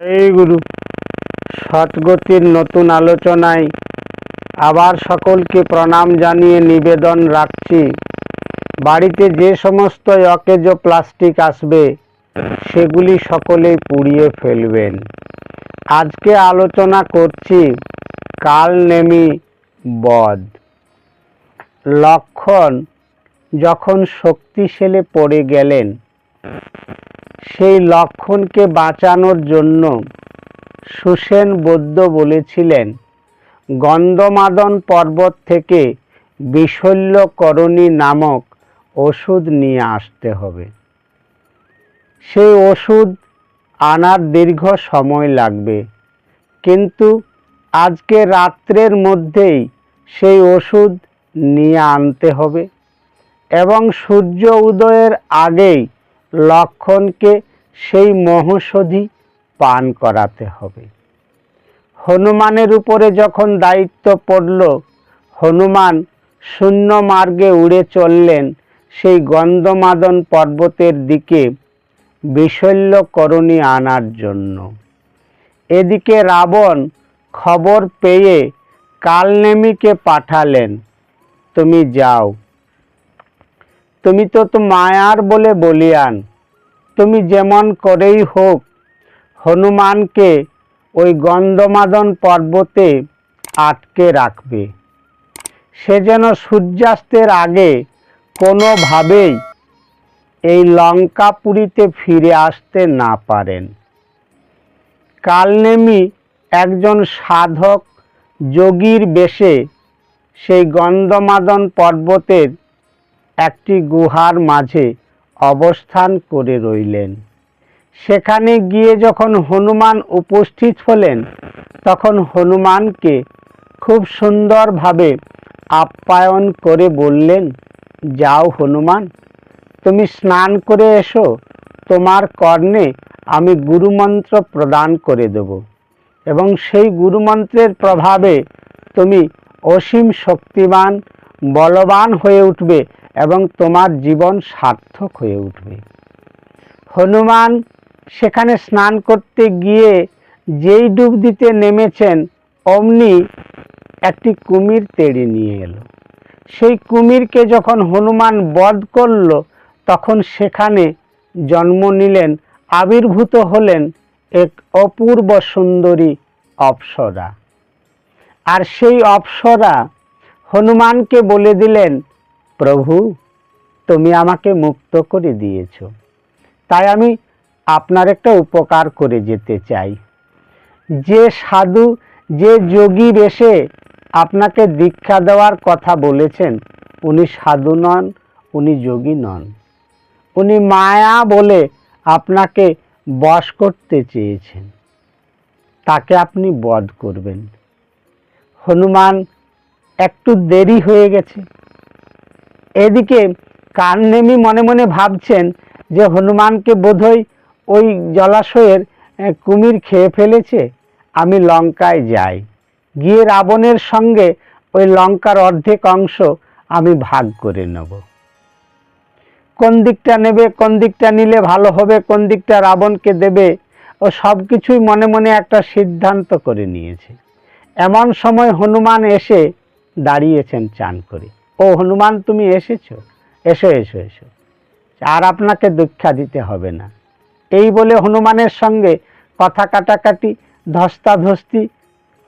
এই গুরু সৎগতির নতুন আলোচনায় আবার সকলকে প্রণাম জানিয়ে নিবেদন রাখছি। বাড়িতে যে সমস্ত অকেজ প্লাস্টিক আসবে, সেগুলি সকলেই পুড়িয়ে ফেলবেন। আজকে আলোচনা করছি কাল নেমি বধ। লক্ষণ যখন শক্তিশালী পড়ে গেলেন সেই লক্ষণকে বাঁচানোর জন্য সুসেন বৌদ্ধ বলেছিলেন, গন্ধমাদন পর্বত থেকে বিশল্যকরণী নামক ওষুধ নিয়ে আসতে হবে। সেই ওষুধ আনার দীর্ঘ সময় লাগবে। কিন্তু আজকে রাত্রের মধ্যেই সেই ওষুধ নিয়ে আনতে হবে এবং সূর্য উদয়ের আগেই লক্ষণকে সেই মহৌষধি পান করাতে হবে। হনুমানের উপরে যখন দায়িত্ব পড়ল, হনুমান শূন্য মার্গে উড়ে চললেন সেই গন্ধমাদন পর্বতের দিকে বিশল্যকরণী আনার জন্য। এদিকে রাবণ খবর পেয়ে কালনেমিকে পাঠালেন, তুমি যাও। তুমি তো তো মায়ার বলে বলিয়ান। তুমি যেমন করেই হোক, হনুমানকে ওই গন্ধমাদন পর্বতে আটকে রাখবে। সে যেন সূর্যাস্তের আগে কোনোভাবেই এই লঙ্কাপুরীতে ফিরে আসতে না পারেন। কালনেমি একজন সাধক যোগীর বেশে সেই গন্ধমাদন পর্বতের একটি গুহার মাঝে অবস্থান করে রইলেন। সেখানে গিয়ে যখন হনুমান উপস্থিত হলেন, তখন হনুমানকে খুব সুন্দরভাবে আপ্যায়ন করে বললেন, যাও হনুমান, তুমি স্নান করে এসো, তোমার কর্ণে আমি গুরুমন্ত্র প্রদান করে দেব। এবং সেই গুরুমন্ত্রের প্রভাবে তুমি অসীম শক্তিমান, বলবান হয়ে উঠবে এবং তোমার জীবন সার্থক হয়ে উঠবে। হনুমান, সেখানে স্নান করতে গিয়ে যেই ডুব দিতে নেমেছেন, অমনি একটি কুমির তেড়ে নিয়ে এলো। সেই কুমিরকে যখন হনুমান বধ করল, তখন সেখানে জন্ম নিলেন, আবির্ভূত হলেন এক অপূর্ব সুন্দরী অপ্সরা। আর সেই অপ্সরা হনুমানকে বলে দিলেন প্রভু, তুমি আমাকে মুক্ত করে দিয়েছ। তাই আমি আপনার একটা উপকার করে যেতে চাই। যে সাধু, যে যোগী বেশে আপনাকে দীক্ষা দেওয়ার কথা বলেছেন, উনি সাধু নন, উনি যোগী নন। উনি মায়া বলে আপনাকে বশ করতে চেয়েছেন। তাকে আপনি বধ করবেন। হনুমান, একটু দেরি হয়ে গেছে। এদিকে কাননেমি মনে মনে ভাবছেন যে হনুমানকে বোধহয় ওই জলাশয়ের কুমির খেয়ে ফেলেছে। আমি লঙ্কায় যাই। গিয়ে রাবণের সঙ্গে ওই লঙ্কার অর্ধেক অংশ আমি ভাগ করে নেব। কোন দিকটা নেবে, কোন দিকটা নিলে ভালো হবে, কোন দিকটা রাবণকে দেবে, ও সব কিছুই মনে মনে একটা সিদ্ধান্ত করে নিয়েছে। এমন সময় হনুমান এসে দাঁড়িয়েছেন চান করে। ও হনুমান, তুমি এসেছ? এসো এসো এসো। আর আপনাকে দীক্ষা দিতে হবে না। এই বলে হনুমানের সঙ্গে কথা কাটাকাটি, ধস্তাধস্তি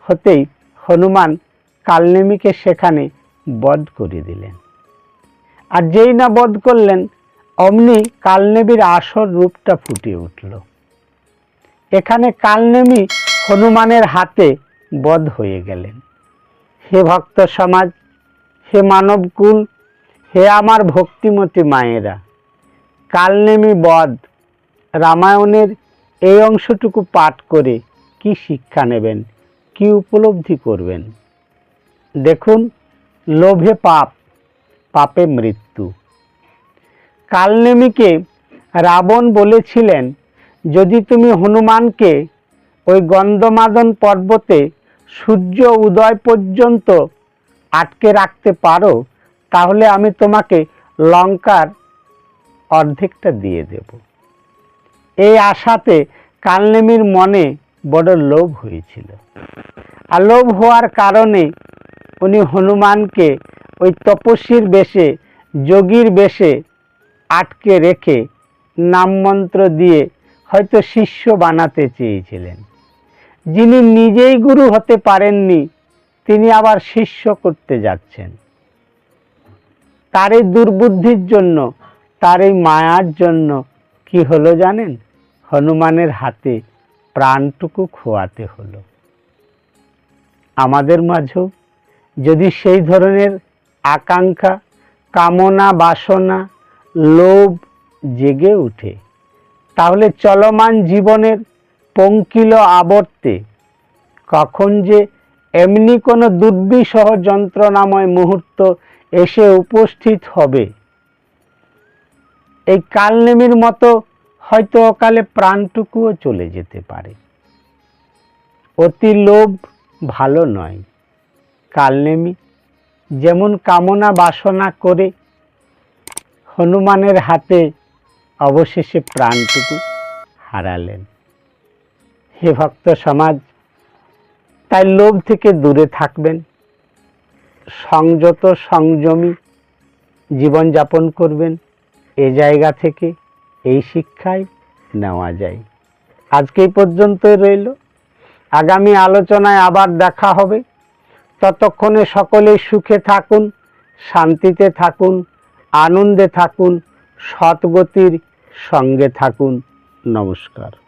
হতেই হনুমান কালনেমিকে সেখানে বধ করে দিলেন। আর যেই না বধ করলেন, অমনি কালনেমির আসল রূপটা ফুটে উঠল। এখানে কালনেমি হনুমানের হাতে বধ হয়ে গেলেন। হে ভক্ত সমাজ হে মানবকুল হে আমার ভক্তিমতী মায়েরা কালনেমি বধ, রামায়ণের এই অংশটুকু পাঠ করে কি শিক্ষা নেবেন, কি উপলব্ধি করবেন? দেখুন, লোভে পাপ, পাপে মৃত্যু। কালনেমিকে রাবণ বলেছিলেন, যদি তুমি হনুমানকে ওই গন্ধমাদন পর্বতে সূর্য উদয় পর্যন্ত আটকে রাখতে পারো, তাহলে আমি তোমাকে লঙ্কার অর্ধেকটা দিয়ে দেব। এই আশাতে কালনেমির মনে বড় লোভ হয়েছিল। আর লোভ হওয়ার কারণে উনি হনুমানকে ওই তপস্বীর বেশে, যোগীর বেশে আটকে রেখে নামমন্ত্র দিয়ে হয়তো শিষ্য বানাতে চেয়েছিলেন। যিনি নিজেই গুরু হতে পারেননি তিনি আবার শিষ্য করতে যাচ্ছেন। তার এই দুর্বুদ্ধির জন্য তার এই মায়ার জন্য কি হলো জানেন? হনুমানের হাতে প্রাণটুকু খোয়াতে হলো। আমাদের মাঝেও যদি সেই ধরনের আকাঙ্ক্ষা, কামনা, বাসনা, লোভ জেগে উঠে, তাহলে চলমান জীবনের পঙ্কিল আবর্তে কখন যে এমনি কোনো দুর্বিসহ যন্ত্রণাময় মুহূর্ত এসে উপস্থিত হবে। এই কালনেমির মতো হয়তো অকালে প্রাণটুকুও চলে যেতে পারে। অতি লোভ ভালো নয়। কালনেমি যেমন কামনা বাসনা করে, হনুমানের হাতে অবশেষে প্রাণটুকু হারালেন। হে ভক্ত সমাজ তাই লোভ থেকে দূরে থাকবেন। সংযত সংযমী জীবনযাপন করবেন। এ জায়গা থেকে এই শিক্ষায় নেওয়া যায়। আজকে পর্যন্তই রইল। আগামী আলোচনায় আবার দেখা হবে। ততক্ষণে সকলেই সুখে থাকুন, শান্তিতে থাকুন, আনন্দে থাকুন, সৎগতির সঙ্গে থাকুন। নমস্কার।